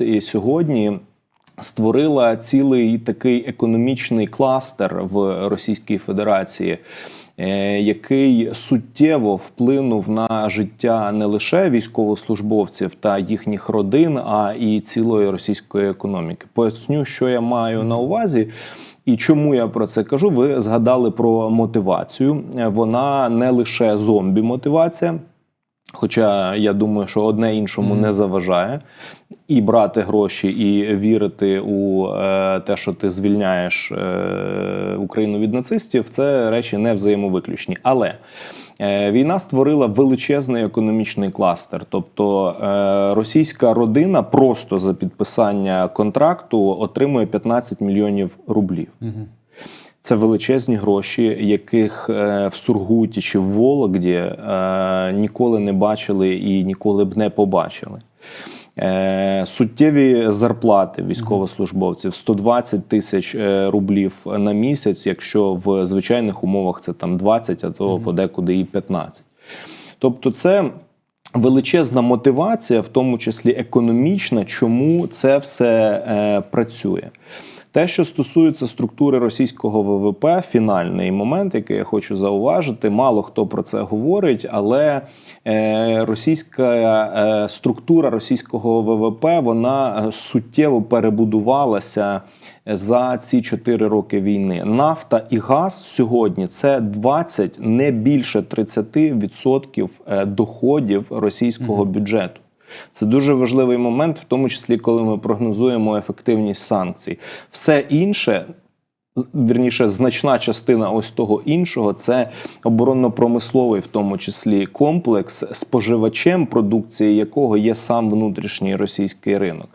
і сьогодні створила цілий такий економічний кластер в Російській Федерації. е, Який суттєво вплинув на життя не лише військовослужбовців та їхніх родин, а і цілої російської економіки. Поясню, що я маю на увазі. І чому я про це кажу? Ви згадали про мотивацію. Вона не лише зомбі-мотивація, Хоча я думаю, що одне іншому не заважає і брати гроші, і вірити у е, те, що ти звільняєш е, Україну від нацистів, це речі не взаємовиключні. Але е, війна створила величезний економічний кластер. Тобто е, російська родина просто за підписання контракту отримує 15 мільйонів рублів. Це величезні гроші, яких е, в Сургуті чи в Вологді е, ніколи не бачили і ніколи б не побачили. Е, суттєві зарплати військовослужбовців 120 тисяч рублів на місяць, якщо в звичайних умовах це там 20, а то подекуди і 15. Тобто, це величезна мотивація, в тому числі економічна, чому це все е, працює. Те, що стосується структури російського ВВП, фінальний момент, який я хочу зауважити, мало хто про це говорить, але е, російська е, структура російського ВВП вона е, суттєво перебудувалася за ці 4 роки війни. Нафта і газ сьогодні це 20, не більше 30% е, доходів російського бюджету. Це дуже важливий момент, в тому числі коли ми прогнозуємо ефективність санкцій. Все інше. Вірніше, значна частина ось того іншого це оборонно-промисловий, в тому числі комплекс, споживачем продукції якого є сам внутрішній російський ринок.